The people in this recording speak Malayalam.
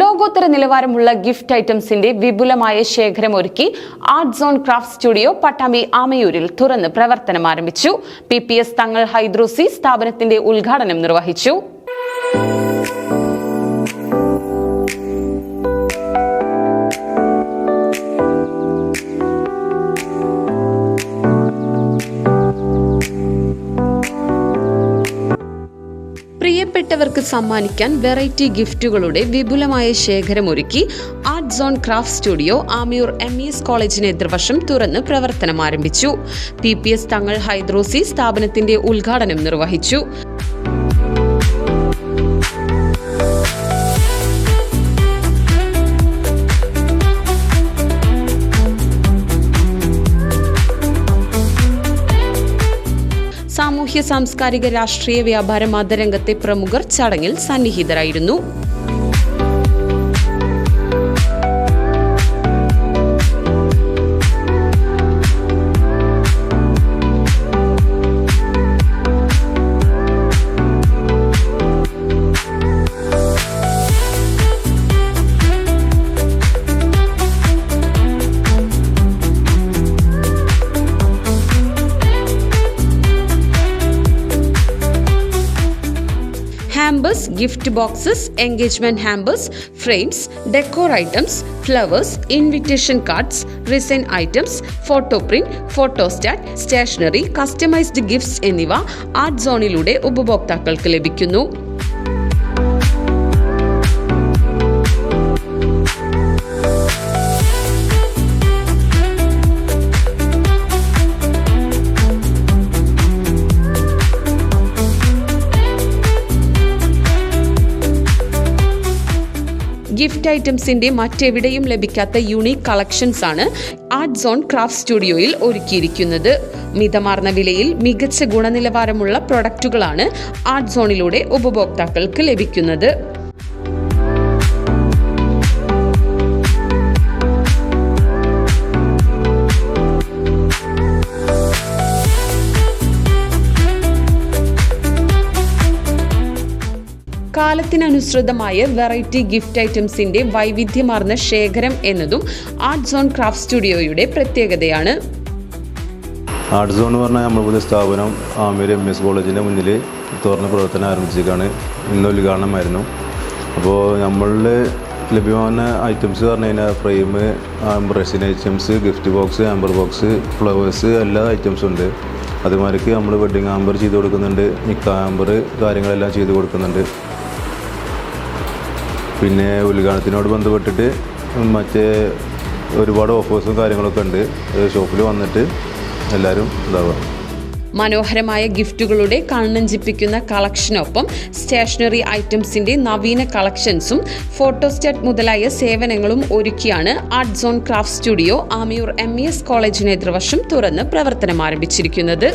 ലോകോത്തര നിലവാരമുള്ള ഗിഫ്റ്റ് ഐറ്റംസിന്റെ വിപുലമായ ശേഖരം ഒരുക്കി art zone craft studio Pattambi ആമയൂരിൽ തുറന്ന് പ്രവർത്തനം ആരംഭിച്ചു. പി പി എസ് തങ്ങൾ ഹൈദ്രോസി സ്ഥാപനത്തിന്റെ ഉദ്ഘാടനം നിർവഹിച്ചു. പ്രിയപ്പെട്ടവർക്ക് സമ്മാനിക്കാൻ വെറൈറ്റി ഗിഫ്റ്റുകളുടെ വിപുലമായ ശേഖരമൊരുക്കി art zone craft studio Amiyur M E S കോളേജിന് എതിർവശം തുറന്ന് പ്രവർത്തനം ആരംഭിച്ചു പി പി എസ് തങ്ങൾ ഹൈദ്രോസി സ്ഥാപനത്തിന്റെ ഉദ്ഘാടനം നിർവഹിച്ചു. സാമൂഹ്യ സാംസ്കാരിക രാഷ്ട്രീയ വ്യാപാര മതരംഗത്തെ പ്രമുഖർ ചടങ്ങിൽ സന്നിഹിതരായിരുന്നു hampers gift boxes engagement hampers frames decor items flowers invitation cards resin items photo print photostat stationery customized gifts എന്നിവ ആർട്ട് സോണിലൂടെ ഉപഭോക്താക്കൾക്ക് ലഭിക്കുന്നു. ഗിഫ്റ്റ് ഐറ്റംസിന്റെ മറ്റെവിടെയും ലഭിക്കാത്ത യുണീക് കളക്ഷൻസ് ആണ് ആർട്ട് സോൺ ക്രാഫ്റ്റ് സ്റ്റുഡിയോയിൽ ഒരുക്കിയിരിക്കുന്നത്. മിതമാർന്ന വിലയിൽ മികച്ച ഗുണനിലവാരമുള്ള പ്രൊഡക്റ്റുകളാണ് ആർട്ട് സോണിലൂടെ ഉപഭോക്താക്കൾക്ക് ലഭിക്കുന്നത്. കാലത്തിനനുസൃതമായ വെറൈറ്റി ഗിഫ്റ്റ് ഐറ്റംസിന്റെ വൈവിധ്യമാർന്ന ശേഖരം എന്നതും ആർട്ട് സോൺ ക്രാഫ്റ്റ് സ്റ്റുഡിയോയുടെ പ്രത്യേകതയാണ്. ആർട്ട് സോൺ എന്ന് പറഞ്ഞാൽ നമ്മൾ പുതിയ സ്ഥാപനം ആമീർ എം എസ് കോളേജിന്റെ മുന്നിൽ തുറന്ന് പ്രവർത്തനം ആരംഭിച്ചേക്കാണ് ഇന്ന് ഉദ്ഘാടനമായിരുന്നു. അപ്പോൾ നമ്മളിൽ ലഭ്യമാകുന്ന ഐറ്റംസ് പറഞ്ഞു കഴിഞ്ഞാൽ frame ബ്രഷിന് items gift box hamper box flowers എല്ലാ ഐറ്റംസും ഉണ്ട്. അതുമാതിരിക്ക് നമ്മൾ വെഡ്ഡിങ് ആംബർ ചെയ്ത് കൊടുക്കുന്നുണ്ട് നിക്ക ആംബർ കാര്യങ്ങളെല്ലാം ചെയ്ത് കൊടുക്കുന്നുണ്ട്. പിന്നെ ഉദ്ഘാടനത്തിനോട് ബന്ധപ്പെട്ടിട്ട് മറ്റേ ഒരുപാട് ഓഫേഴ്സും കാര്യങ്ങളൊക്കെ ഉണ്ട്. ഷോപ്പിൽ വന്നിട്ട് എല്ലാവരും ഇതാവുക മനോഹരമായ ഗിഫ്റ്റുകളുടെ കണ്ണഞ്ചിപ്പിക്കുന്ന കളക്ഷനൊപ്പം സ്റ്റേഷനറി ഐറ്റംസിന്റെ നവീന കളക്ഷൻസും ഫോട്ടോസ്റ്റാറ്റ് മുതലായ സേവനങ്ങളും ഒരുക്കിയാണ് art zone craft studio Amiyur M S കോളേജിന് എതിർവശം തുറന്ന് പ്രവർത്തനം ആരംഭിച്ചിരിക്കുന്നത്